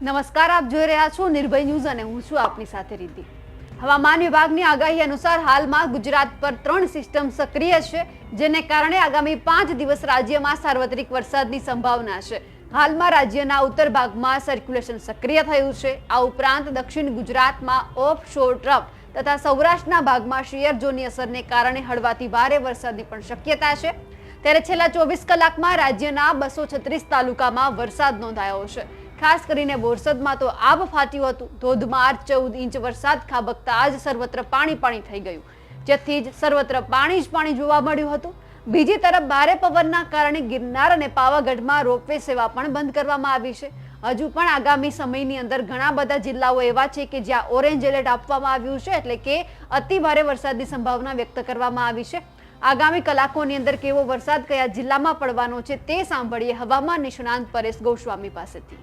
નમસ્કાર, આપ જોઈ રહ્યા છો નિર્ભય ન્યૂઝ અને હું છું આપની સાથે રીતિ હવામાન વિભાગની આગાહી અનુસાર હાલમાં ગુજરાત પર ત્રણ સિસ્ટમ સક્રિય છે, જેને કારણે આગામી પાંચ દિવસ રાજ્યમાં સાર્વત્રિક વરસાદની સંભાવના છે. હાલમાં રાજ્યના ઉત્તર ભાગમાં સર્ક્યુલેશન સક્રિય થયું છે. આ ઉપરાંત દક્ષિણ ગુજરાતમાં ઓફ શોર ટ્રફ તથા સૌરાષ્ટ્રના ભાગમાં શિયર ઝોનની અસરને કારણે હળવાથી ભારે વરસાદની પણ શક્યતા છે. ત્યારે છેલ્લા ચોવીસ કલાકમાં રાજ્યના બસો છત્રીસ તાલુકામાં વરસાદ નોંધાયો છે. ખાસ કરીને બોરસદમાં તો આબ ફાટ્યું હતું. ધોધમાર ચૌદ ઇંચ વરસાદ ખાબકતા આજ સર્વત્ર પાણી પાણી થઈ ગયું. જેથી જ સર્વત્ર પાણી જ પાણી જોવા મળ્યું હતું. બીજી તરફ ભારે પવનના કારણે ગિરનાર અને પાવાગઢમાં રોપવે સેવા પણ બંધ કરવામાં આવી છે. હજુ પણ આગામી સમયની અંદર ઘણા બધા જિલ્લાઓ એવા છે કે જ્યાં ઓરેન્જ એલર્ટ આપવામાં આવ્યું છે, એટલે કે અતિ ભારે વરસાદની સંભાવના વ્યક્ત કરવામાં આવી છે. આગામી કલાકોની અંદર કેવો વરસાદ કયા જિલ્લામાં પડવાનો છે તે સાંભળીએ હવામાન નિષ્ણાંત પરેશ ગોસ્વામી પાસેથી.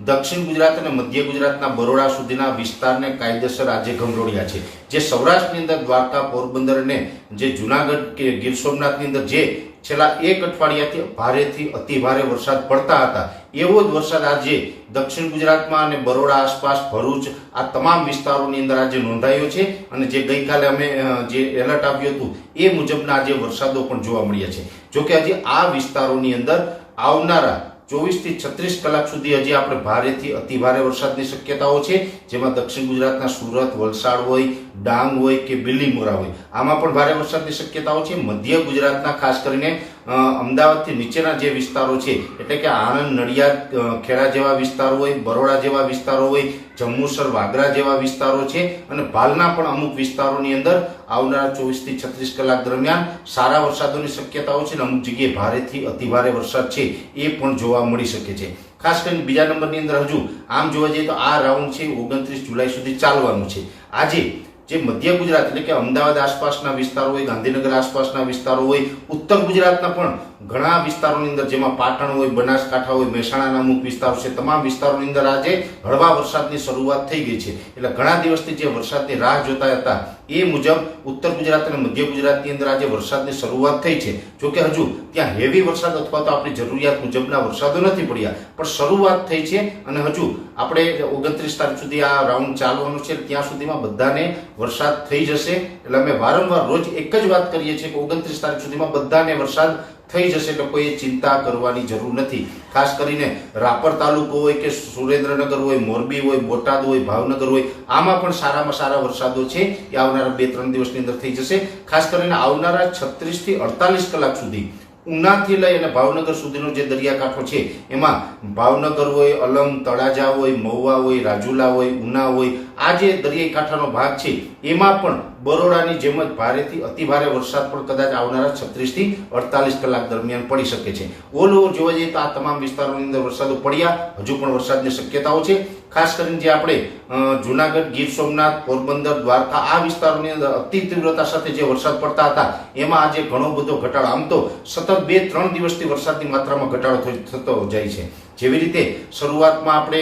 દક્ષિણ ગુજરાત અને મધ્ય ગુજરાતના બરોડા સુધીના વિસ્તારને કાયદેસર આજે ગમરોડ્યા છે. જે સૌરાષ્ટ્રની અંદર દ્વારકા, પોરબંદર અને જે જુનાગઢ કે ગીર સોમનાથની અંદર જે છેલ્લા એક અઠવાડિયાથી ભારેથી અતિ ભારે વરસાદ પડતા હતા, એવો જ વરસાદ આજે દક્ષિણ ગુજરાતમાં અને બરોડા આસપાસ, ભરૂચ, આ તમામ વિસ્તારોની અંદર આજે નોંધાયો છે અને જે ગઈકાલે અમે જે એલર્ટ આવ્યું હતું, એ મુજબના આજે વરસાદો પણ જોવા મળ્યા છે. જોકે આજે આ વિસ્તારોની અંદર આવનારા ચોવીસથી છત્રીસ કલાક સુધી હજી આપણે ભારેથી અતિ ભારે વરસાદની શક્યતાઓ છે, જેમાં દક્ષિણ ગુજરાતના સુરત, વલસાડ હોય, ડાંગ હોય કે બિલીમોરા હોય. આમાં પણ ભારે વરસાદની શક્યતાઓ છે. મધ્ય ગુજરાતના ખાસ કરીને અમદાવાદથી નીચેના જે વિસ્તારો છે, એટલે કે આણંદ, નડિયાદ ખેડા જેવા વિસ્તારો હોય, બરોડા જેવા વિસ્તારો હોય જંબુસર વાગરા જેવા વિસ્તારો છે, અને ભાલના પણ અમુક વિસ્તારોની અંદર આવનારા ચોવીસથી છત્રીસ કલાક દરમિયાન સારા વરસાદોની શક્યતાઓ છે અને અમુક જગ્યાએ ભારેથી અતિભારે વરસાદ છે, એ પણ જોવા મળી શકે છે. ખાસ કરીને બીજા નંબરની અંદર હજુ આમ જોવા જઈએ તો આ રાઉન્ડ છે, ઓગણત્રીસ જુલાઈ સુધી ચાલવાનું છે. આજે જે મધ્ય ગુજરાત એટલે કે અમદાવાદ આસપાસના વિસ્તારો હોય, ગાંધીનગર આસપાસના વિસ્તારો હોય, ઉત્તર ગુજરાતના પણ ઘણા વિસ્તારોની અંદર, જેમાં પાટણ હોય, બનાસકાંઠા હોય, મહેસાણાના અમુક વિસ્તારો છે, તમામ વિસ્તારોની અંદર આજે હળવા વરસાદની શરૂઆત થઈ ગઈ છે. એટલે ઘણા દિવસથી જે વરસાદની રાહ જોતા હતા એ મુજબ ઉત્તર ગુજરાત અને મધ્ય ગુજરાતની અંદર આજે વરસાદની શરૂઆત થઈ છે. જોકે હજુ ત્યાં હેવી વરસાદ અથવા તો આપણી જરૂરિયાત મુજબના વરસાદો નથી પડ્યા. પણ શરૂઆત થઈ છે અને હજુ આપણે ઓગણત્રીસ તારીખ સુધી આ રાઉન્ડ ચાલવાનું છે. ત્યાં સુધીમાં બધાને વરસાદ થઈ જશે. એટલે અમે વારંવાર રોજ એક જ વાત કરીએ છીએ કે ઓગણત્રીસ તારીખ સુધીમાં બધાને વરસાદ થઈ જશે લોકોએ ચિંતા કરવાની જરૂર નથી. ખાસ કરીને રાપર તાલુકો હોય કે સુરેન્દ્રનગર હોય, મોરબી હોય, બોટાદ હોય, ભાવનગર હોય, આમાં પણ સારામાં સારા વરસાદો છે. એ આવનારા બે ત્રણ દિવસની અંદર થઈ જશે. ખાસ કરીને આવનારા છત્રીસથી અડતાલીસ કલાક સુધી ઉનાથી લઈ અને ભાવનગર સુધીનો જે દરિયાકાંઠો છે, એમાં ભાવનગર હોય અલંગ તળાજા હોય, મહુવા હોય, રાજુલા હોય, ઉના હોય, આ જે દરિયાઈ કાંઠાનો ભાગ છે, એમાં પણ બરોડાની જેમ જ ભારેથી અતિ ભારે વરસાદ પણ કદાચ આવનારા છત્રીસથી અડતાલીસ કલાક દરમિયાન પડી શકે છે. ઓલ ઓવર જોવા જઈએ તો આ તમામ વિસ્તારોની અંદર વરસાદો પડ્યા. હજુ પણ વરસાદની શક્યતાઓ છે. ખાસ કરીને જે આપણે જુનાગઢ, ગીર સોમનાથ, પોરબંદર, દ્વારકા, આ વિસ્તારોની અંદર અતિ તીવ્રતા સાથે જે વરસાદ પડતા હતા, એમાં આજે ઘણો બધો ઘટાડો. આમ તો સતત બે, ત્રણ દિવસથી વરસાદની માત્રામાં ઘટાડો થતો જાય છે. જેવી રીતે શરૂઆતમાં આપણે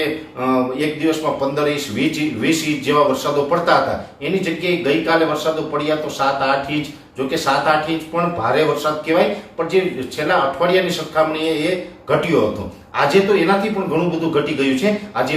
એક દિવસમાં પંદર ઇંચ, વીસ વીસ ઇંચ જેવા વરસાદો પડતા હતા. એની જગ્યાએ ગઈકાલે વરસાદો પડ્યા તો સાત, આઠ ઇંચ જો કે સાત, આઠ ઇંચ પણ ભારે વરસાદ કહેવાય, પણ જે છેલ્લા અઠવાડિયાની સરખામણીએ એ ઘટ્યો હતો. આજે તો એનાથી પણ ઘણું બધું ઘટી ગયું છે. આજે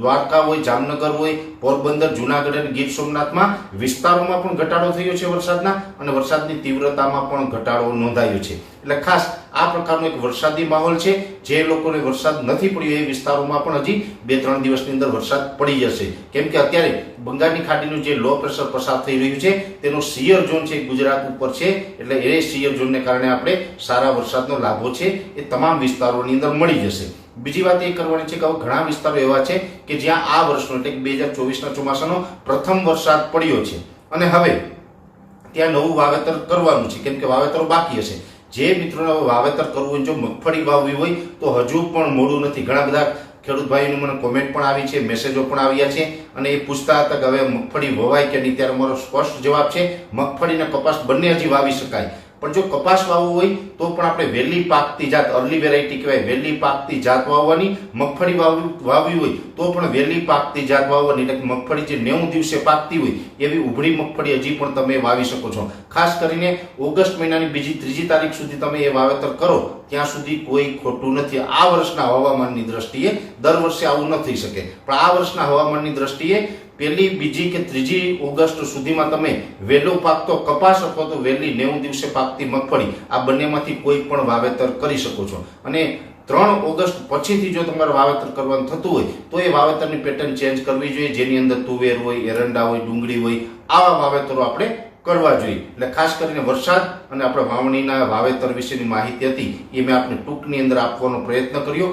દ્વારકા હોય, જામનગર હોય, પોરબંદર, જુનાગઢ અને ગીર સોમનાથમાં વિસ્તારોમાં પણ ઘટાડો થયો છે વરસાદના, અને વરસાદની તીવ્રતામાં પણ ઘટાડો નોંધાયો છે. એટલે ખાસ આ પ્રકારનો એક વરસાદી માહોલ છે. જે લોકોને વરસાદ નથી પડ્યો એ વિસ્તારોમાં પણ હજી બે ત્રણ દિવસની અંદર વરસાદ પડી જશે. કેમ કે અત્યારે બંગાળની ખાડીનું જે લો પ્રેશર પસાર થઈ રહ્યું છે, તેનો સિયર ઝોન છે ગુજરાત ઉપર છે. એટલે એ સિયર ઝોનને કારણે આપણે સારા વરસાદનો લાભો છે એ તમામ વિસ્તારોની અંદર મળી જશે. બીજી વાત એ કરવાની છે કે ઘણા વિસ્તારો એવા છે કે જ્યાં આ વર્ષનો એટલે બે હજાર ચોવીસના ચોમાસાનો પ્રથમ વરસાદ પડ્યો છે. અને હવે ત્યાં નવું વાવેતર કરવાનું છે. કેમ કે વાવેતરો બાકી હશે. જે મિત્રોને વાવેતર કરવું હોય જો મગફળી વાવવી હોય તો હજુ પણ મોડું નથી. ઘણા બધા ખેડૂત ભાઈઓની મને કોમેન્ટ પણ આવી છે મેસેજો પણ આવ્યા છે અને એ પૂછતા હતા કે હવે મગફળી વવાય કે નહીં? ત્યારે મારો સ્પષ્ટ જવાબ છે મગફળી અને કપાસ બંને હજી વાવી શકાય. પણ જો કપાસ વાવવો હોય, તો પણ આપણે વહેલી પાકતી જાત અર્લી વેરાયટી કહેવાય વહેલી પાકતી જાત વાવવાની, મગફળી વાવવી વાવવી હોય, તો પણ વહેલી પાકતી જાત વાવવાની, એટલે મગફળી જે નેવું દિવસે પાકતી હોય, એવી ઉભળી મગફળી હજી પણ તમે વાવી શકો છો. ખાસ કરીને ઓગસ્ટ મહિનાની બીજી, ત્રીજી તારીખ સુધી તમે એ વાવેતર કરો, ત્યાં સુધી કોઈ ખોટું નથી. આ વર્ષના હવામાનની દ્રષ્ટિએ દર વર્ષે આવું ન થઈ શકે. પણ આ વર્ષના હવામાનની દ્રષ્ટિએ પહેલી, બીજી કે ત્રીજી ઓગસ્ટ સુધીમાં તમે વહેલો પાકતો કપાસ અથવા તો વહેલી નેવું દિવસે પાકતી મગફળી. આ બંનેમાંથી કોઈ પણ વાવેતર કરી શકો છો. અને ત્રણ ઓગસ્ટ પછીથી જો તમારે વાવેતર કરવાનું થતું હોય, તો એ વાવેતરની પેટર્ન ચેન્જ કરવી જોઈએ. જેની અંદર તુવેર હોય, એરંડા હોય, ડુંગળી હોય, આવા વાવેતરો આપણે કરવા જોઈએ. એટલે ખાસ કરીને વરસાદ અને આપણે વાવણીના વાવેતર વિશેની માહિતી હતી એ મેં આપને ટૂંકની અંદર આપવાનો પ્રયત્ન કર્યો.